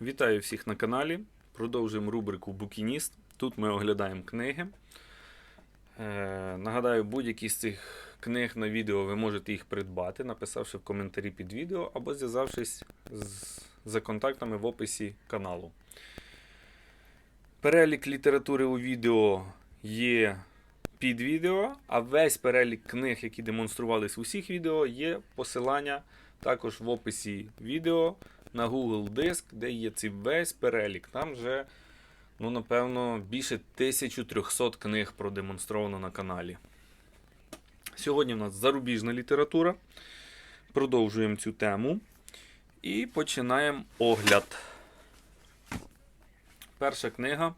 Вітаю всіх на каналі. Продовжуємо рубрику Букініст. Тут ми оглядаємо книги. Е, нагадаю, будь-які з цих книг на відео ви можете їх придбати, написавши в коментарі під відео або зв'язавшись за контактами в описі каналу. Перелік літератури у відео є під відео, а весь перелік книг, які демонструвались в усіх відео, є посилання також в описі відео на Google Диск, де є цей весь перелік. Там вже, ну, напевно, більше 1300 книг продемонстровано на каналі. Сьогодні в нас зарубіжна література. Продовжуємо цю тему. І починаємо огляд. Перша книга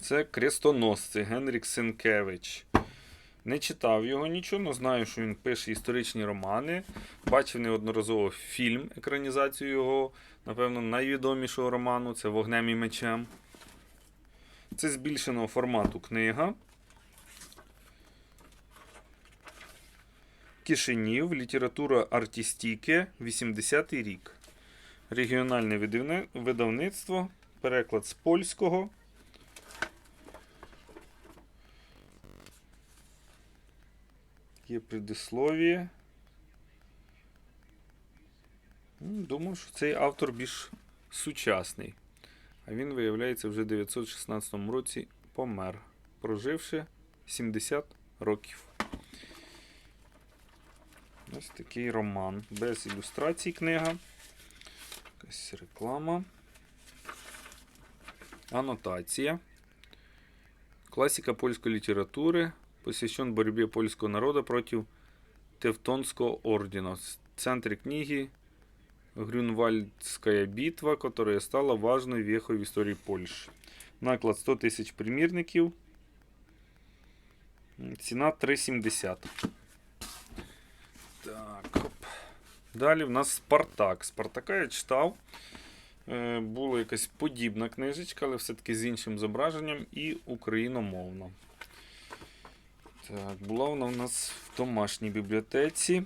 це Крестоносці Генрік Сенкевич. Не читав його нічого, але знаю, що він пише історичні романи. Бачив неодноразово фільм, екранізацію його, напевно, найвідомішого роману це Вогнем і мечем. Це збільшеного формату книга. Кишинів, література артистіки, 80-й рік. Регіональне видавництво, переклад з польського. Є предислов'я. М, Думав, що цей автор більш сучасний. А він, виявляється, вже в 916 році помер, проживши 70 років. Ось такий роман. Без ілюстрацій книга. Якась реклама. Аннотація. Классика польской литературы, посвящен борьбе польского народа против Тевтонского ордена. В центре книги Грюнвальдская битва, которая стала важной вехой в истории Польши. Наклад 100 тисяч примірників. Ціна 3,70. Так. Оп. Далі в нас Спартак. Спартака я читав. Е, Була якась подібна книжечка, але все-таки з іншим зображенням і україномовна. Так, була вона в нас в домашній бібліотеці.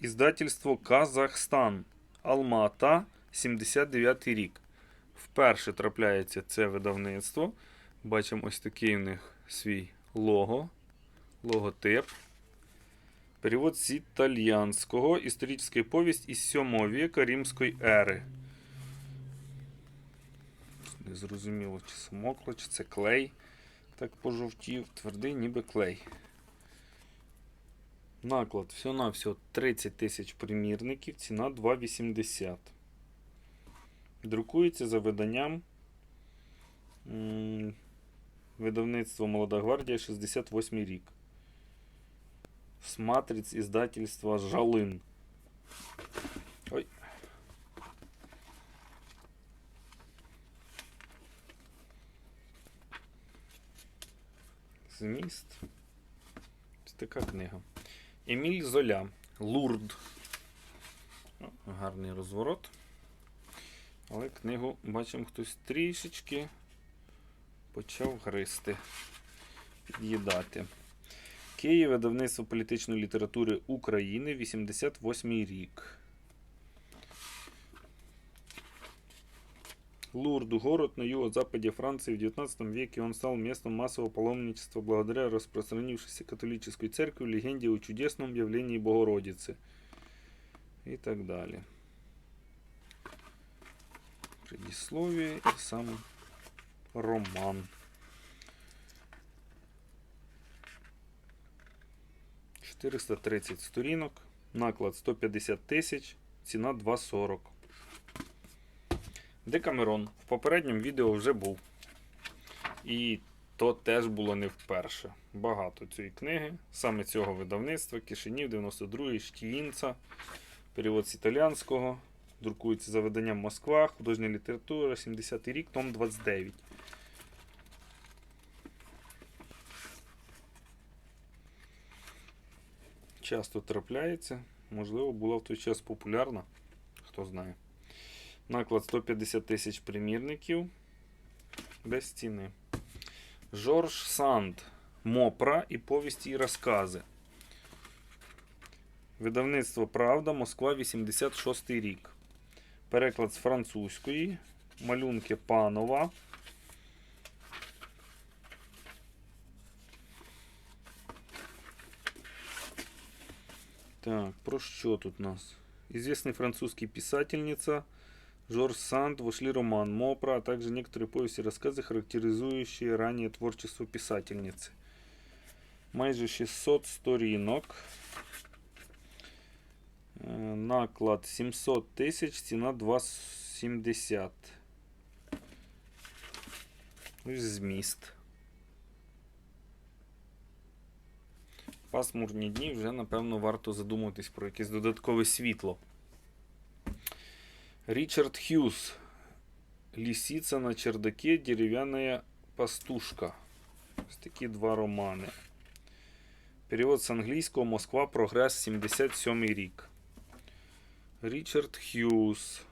Іздательство Казахстан. Алмата, 79 рік. Вперше трапляється це видавництво. Бачимо ось такий у них свій лого, логотип. Перевод з італьянського. Історична повість із 7 віка Римської ери. Не зрозуміло, чи самокло, чи це клей. Так пожовтів. Твердий, ніби клей. Наклад всього-навсього 30 тисяч примірників, ціна 2,80. Друкується за виданням м, видавництво Молода гвардія 68 рік. З матриць іздательства Жалин. Ой. Зміст. Ось така книга. Еміль Золя. Лурд. Гарний розворот. Але книгу, бачимо, хтось трішечки почав гристи, під'їдати. Київ, видавництво політичної літератури України, 88 рік. Лурду, город на юго-западе Франции в 19 веке он стал местом массового паломничества благодаря распространившейся католической церкви легенде о чудесном явлении Богородицы и так далее. Предисловие и сам роман. 430 сторінок, наклад 150 тисяч, ціна 2,40. Декамерон в попередньому відео вже був. І то теж було не вперше. Багато цієї книги, саме цього видавництва, Кишинів, 92 Штіїнца, перевод з італіянського. Друкується за виданням Москва, художня література, 70-й рік, том 29. Часто трапляється. Можливо, була в той час популярна. Хто знає. Наклад 150 тисяч примірників. Без ціни. Жорж Санд. Мопра і повісті і розкази. Видавництво Правда, Москва, 86 рік. Переклад з французької малюнки панова. Так, про что тут у нас? Известный французский писательница Жорж Санд вошли роман Мопра, а также некоторые повести и рассказы, характеризующие ранее творчество писательницы. Майже 600 сторінок. Е, Наклад 700 тисяч, ціна 2,70. Ось зміст. Пасмурні дні вже, напевно, варто задуматись про якесь додаткове світло. Ричард Хьюз. Лисица на чердаке, дерев'яна пастушка. Ось такі два романи. Перевод з англійського Москва. Прогрес 77 рік. Річард Хьюз.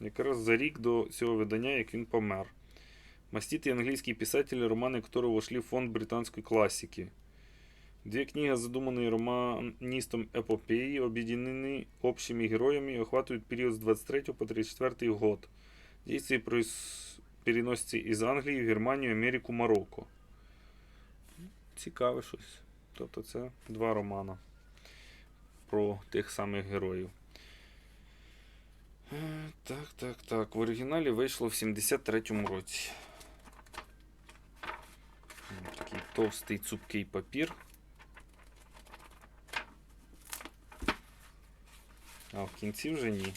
Якраз за рік до цього видання, як він помер. Маститый английский писатель, романы которого вошли в фонд британской классики. Две книги, задуманные романистом эпопеи, объединены общими героями и охватывают период с 23 по 34 год. Действие проис... переносится из Англії в Германію, Америку, Марокко. Цікаве щось. Тобто це два романа про тих самих героїв. Е, Так, так, так. В оригіналі вийшло в 73-му році. Ось Такий товстий цупкий папір. А в кінці вже ні.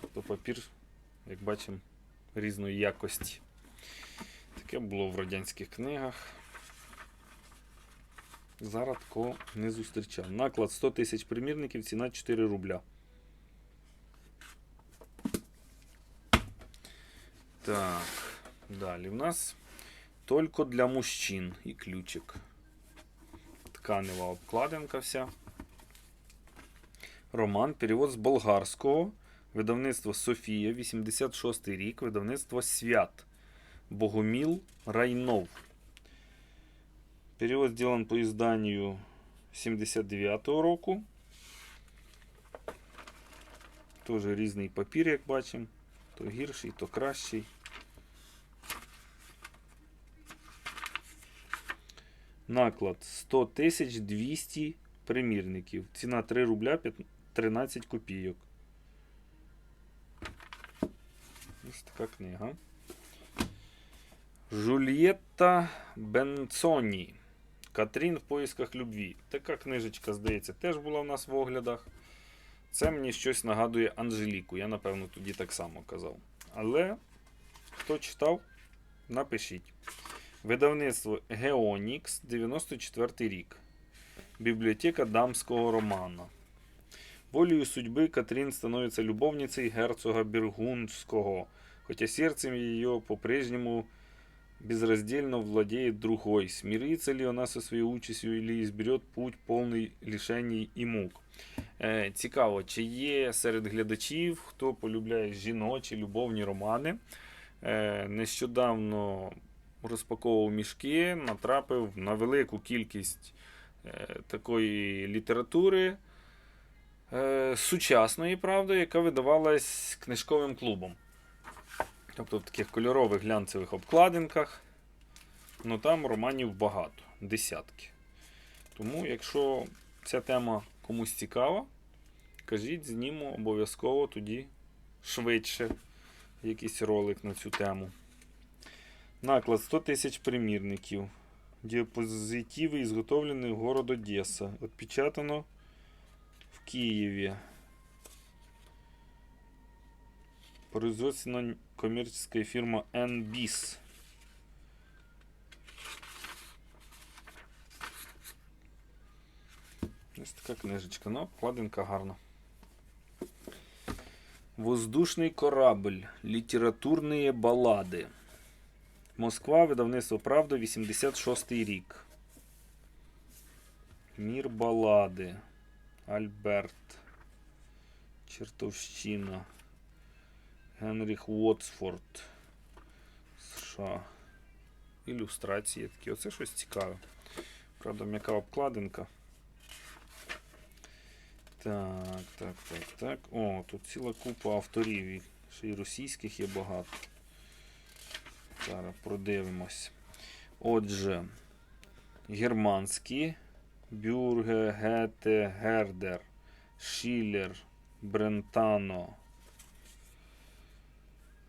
Тобто папір, як бачимо, різної якості. Таке було в радянських книгах. Зараз такого не зустрічав. Наклад 100 тисяч примірників, ціна 4 рубля. Так, далі в нас Только для мужчин і ключик. Тканева обкладинка вся. Роман, перевод з болгарського. Видавництво Софія, 86 рік. Видавництво Свят. Богоміл Райнов. Перевод сделан по изданию 79 року. Тоже різний папір, як бачимо. То гірший, то кращий. Наклад 100 200 примірників. Ціна 3 рубля 15 13 копійок. Ось така книга. Жульєтта Бенцоні. Катрін в поисках любві. Така книжечка, здається, теж була в нас в оглядах. Це мені щось нагадує Анжеліку. Я, напевно, тоді так само казав. Але хто читав, напишіть. Видавництво Геонікс, 94 рік. Бібліотека дамського романа. Волею судьбы Катрин становится любовницей герцога Бергундского, хотя сердцем ее по-прежнему безраздельно владеет другой. Смирится ли она со своей участью или изберет путь полный лишений і мук? Е, цікаво, чи є серед глядачів, хто полюбляє жіночі любовні романи. Е, нещодавно розпаковував мішки, натрапив на велику кількість е, такої літератури сучасної, правда, яка видавалась книжковим клубом. Тобто в таких кольорових глянцевих обкладинках. Ну там романів багато, десятки. Тому, якщо ця тема комусь цікава, кажіть, зніму обов'язково тоді швидше якийсь ролик на цю тему. Наклад 100 тисяч примірників. Диапозитиви изготовлены в город Одесса. Отпечатано Киеве. Производственная коммерческая фирма NBIS. Ось така книжечка, ну, обкладинка гарна. Воздушний корабль. Літературні балади. Москва, видавництво Правда, 86 рік. Мір балади. Альберт. Чертовщина. Генріх Уотсфорд. США. Ілюстрації такі. Оце щось цікаве. Правда, м'яка обкладинка. Так, так, так, так. О, тут ціла купа авторів. Ще й російських є багато. Зараз продивимось. Отже, германські. Бюрге, Гете, Гердер, Шілер, Брентано,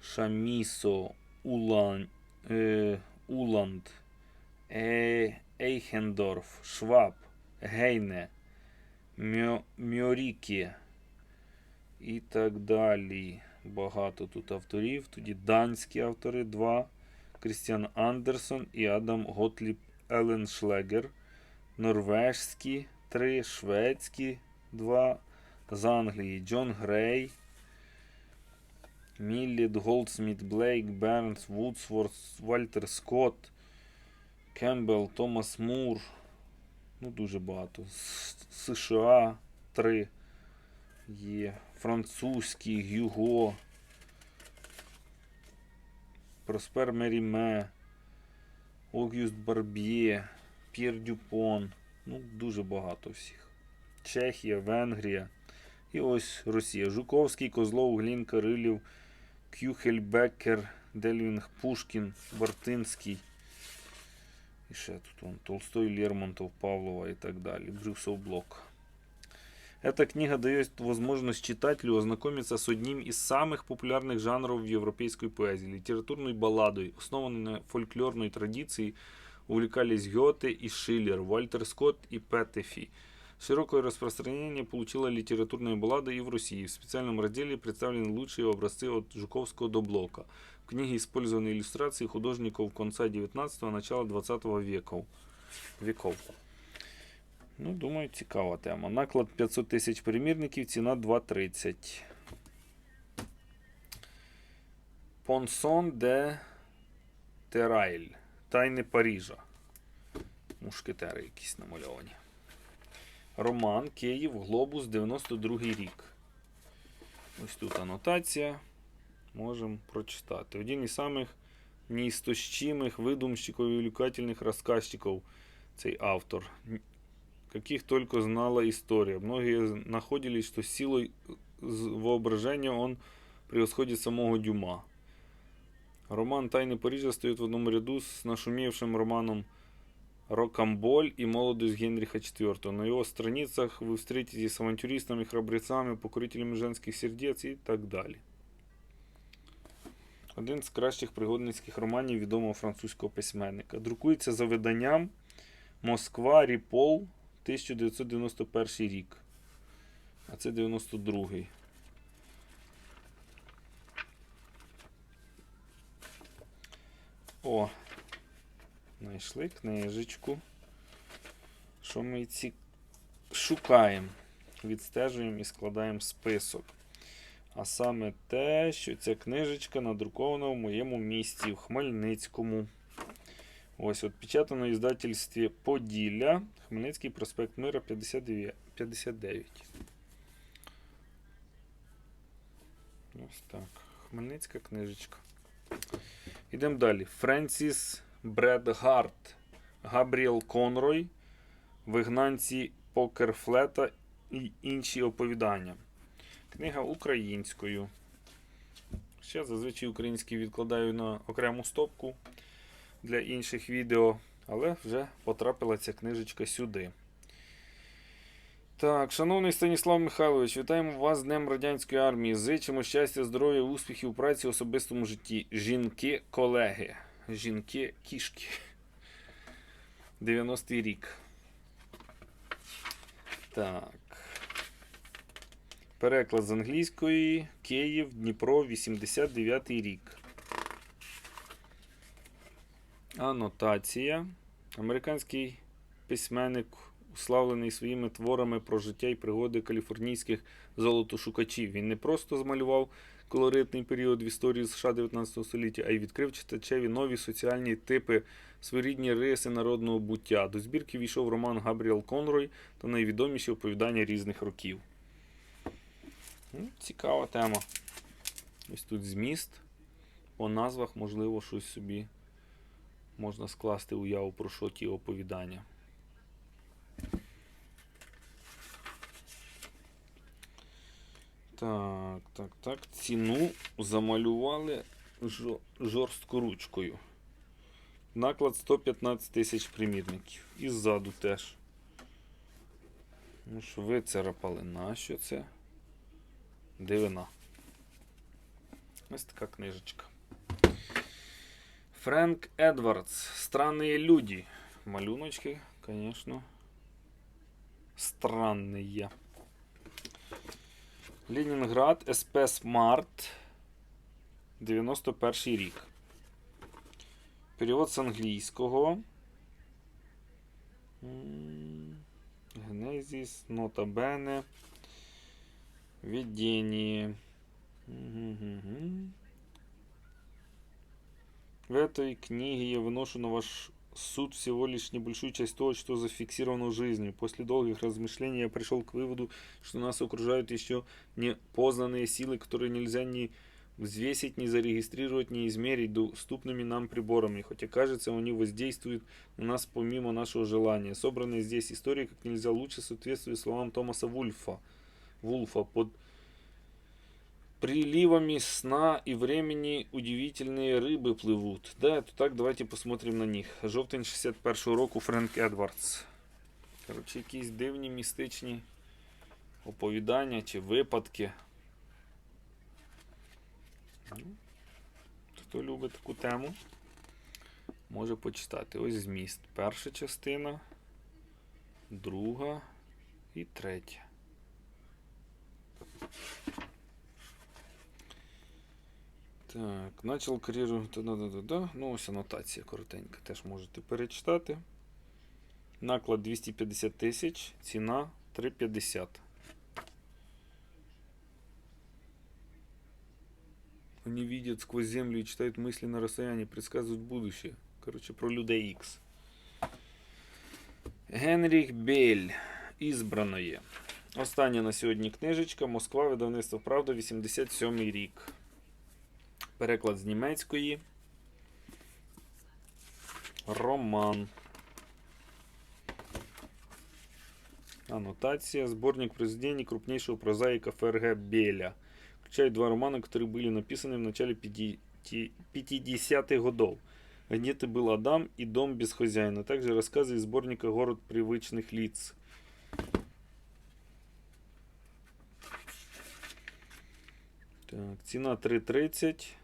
Шамісо, Улан, е, Уланд, е, Ейхендорф, Шваб, Гейне, Мьо, Мьорікі і так далі. Багато тут авторів. Тоді данські автори, два. Крістіан Андерсон і Адам Готліб Еленшлегер. Норвежські, три. Шведські, два. З Англії Джон Грей. Мілліт, Голдсміт, Блейк, Бернс, Вудсворт, Вальтер Скотт, Кембл, Томас Мур. Ну, дуже багато. США 3 є. Французький, Гюго. Проспер Меріме. Огюст Барб'є. П'єр Дюпон. Ну, дуже багато всіх. Чехія, Венгрія. І ось Росія. Жуковський, Козлов, Глін, Кирилів, Кюхельбекер, Дельвінг, Пушкін, Бартинський. І ще тут вон, Толстой, Лермонтов, Павлова и так далее. Брюсов Блок. Эта книга дает возможность читателю ознакомиться с одним из самых популярных жанров в европейской поэзии – литературной балладой, основанной на фольклорной традиции, увлекались Гёте и Шиллер, Вальтер Скотт и Петтефи. Широкое распространение получила литературная баллада и в России. В специальном разделе представлены лучшие образцы от Жуковского до Блока. В книге использованы иллюстрации художников конца 19-го, начала 20 веков. веков. Ну, думаю, цікава тема. Наклад 500 тисяч примірників, ціна 2,30. Понсон де Терайль. Тайни Парижа. Мушкетери якісь намальовані. Роман Київ, Глобус, 92 рік. Ось тут анотація. Можемо прочитати. Один із самих неистощимых выдумщиков и увлекательных рассказчиков цей автор. Н- Каких только знала история. Многие з- находились, что силой з- воображения он превосходит самого Дюма. Роман «Тайны Парижа» стоит в одном ряду с нашумевшим романом «Рокамболь» и «Молодость Генриха IV». На его страницах вы встретитесь с авантюристами, храбрецами, покорителями женских сердец и так далі. Один з кращих пригодницьких романів відомого французького письменника. Друкується за виданням Москва Ріпол 1991 рік. А це 92-й. О, знайшли книжечку. Що ми ці шукаємо, відстежуємо і складаємо список. А саме те, що ця книжечка надрукована в моєму місті в Хмельницькому. Ось, от печатано в іздательстві Поділля, Хмельницький проспект Мира 59. 59. Ось так. Хмельницька книжечка. Ідемо далі. Френсіс Бредгард, Габріел Конрой, Вигнанці Покерфлета і інші оповідання. Книга українською. Ще зазвичай український відкладаю на окрему стопку для інших відео, але вже потрапила ця книжечка сюди. Так, шановний Станіслав Михайлович, вітаємо вас з Днем Радянської армії. Зичимо щастя, здоров'я, успіхів у праці, особистому житті. Жінки, колеги. Жінки, кішки. 90-й рік. Так. Переклад з англійської Київ, Дніпро, 89-й рік. Анотація. Американський письменник, уславлений своїми творами про життя і пригоди каліфорнійських золотошукачів. Він не просто змалював колоритний період в історії США 19 століття, а й відкрив читачеві нові соціальні типи, своєрідні риси народного буття. До збірки війшов роман Габріел Конрой та найвідоміші оповідання різних років. Ну, Цікава тема. Ось тут зміст. По назвах, можливо, щось собі можна скласти уяву про що ті оповідання. Так, так, так. Ціну замалювали жо- жорстко ручкою. Наклад 115 тисяч примірників. І ззаду теж. Ну що ви царапали? Нащо це? Дивина. Ось така книжечка. Френк Едвардс. Странные люди. Малюночки, конечно. Странные. Ленінград СП Смарт. 91 рік. Перевод з англійського. Генезіс, Нота Бене. Видение. В этой книге я выношу на ваш суд всего лишь небольшую часть того, что зафиксировано в жизни. После долгих размышлений я пришел к выводу, что нас окружают еще непознанные силы, которые нельзя ни взвесить, ни зарегистрировать, ни измерить доступными нам приборами, хотя кажется, они воздействуют на нас помимо нашего желания. Собранные здесь истории как нельзя лучше соответствуют словам Томаса Вульфа, Вулфа под приливами сна и времени удивительные рыбы плывут. Да, то так, давайте посмотрим на них. Жовтень 61-го року Френк Едвардс. Коротше, якісь дивні містичні оповідання чи випадки. Ну, Хто любить таку тему, може почитати. Ось зміст. Перша частина, друга і третя. Так, начал кар'єру. Ну, ось анотація коротенька. Теж можете перечитати. Наклад 250 тисяч, ціна 350. Они видят сквозь землю и читают мысли на расстоянии, предсказывают будущее. Короче, про людей Ікс. Генріх Бель. Ізбраноє. Остання на сьогодні книжечка. Москва, видавництво Правда, 87 рік. Переклад з німецької. Роман. Аннотация. Сборник произведений крупнейшего прозаика ФРГ Беля. Включает два романа, которые были написаны в начале 50-х годов. Где ты был Адам и Дом без хозяина. Также рассказы из сборника Город привычных лиц. Так, ціна 3,30.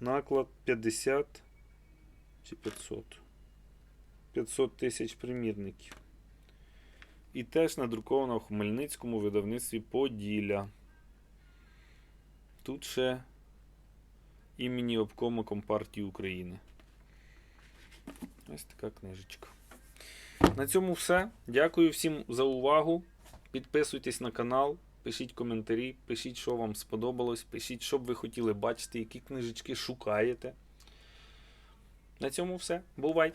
Наклад 50 чи 500. 500 тисяч примірників. І теж надрукована в Хмельницькому видавництві Поділля. Тут ще імені обкому Компартії України. Ось така книжечка. На цьому все. Дякую всім за увагу. Підписуйтесь на канал, пишіть коментарі, пишіть, що вам сподобалось, пишіть, що б ви хотіли бачити, які книжечки шукаєте. На цьому все. Бувайте!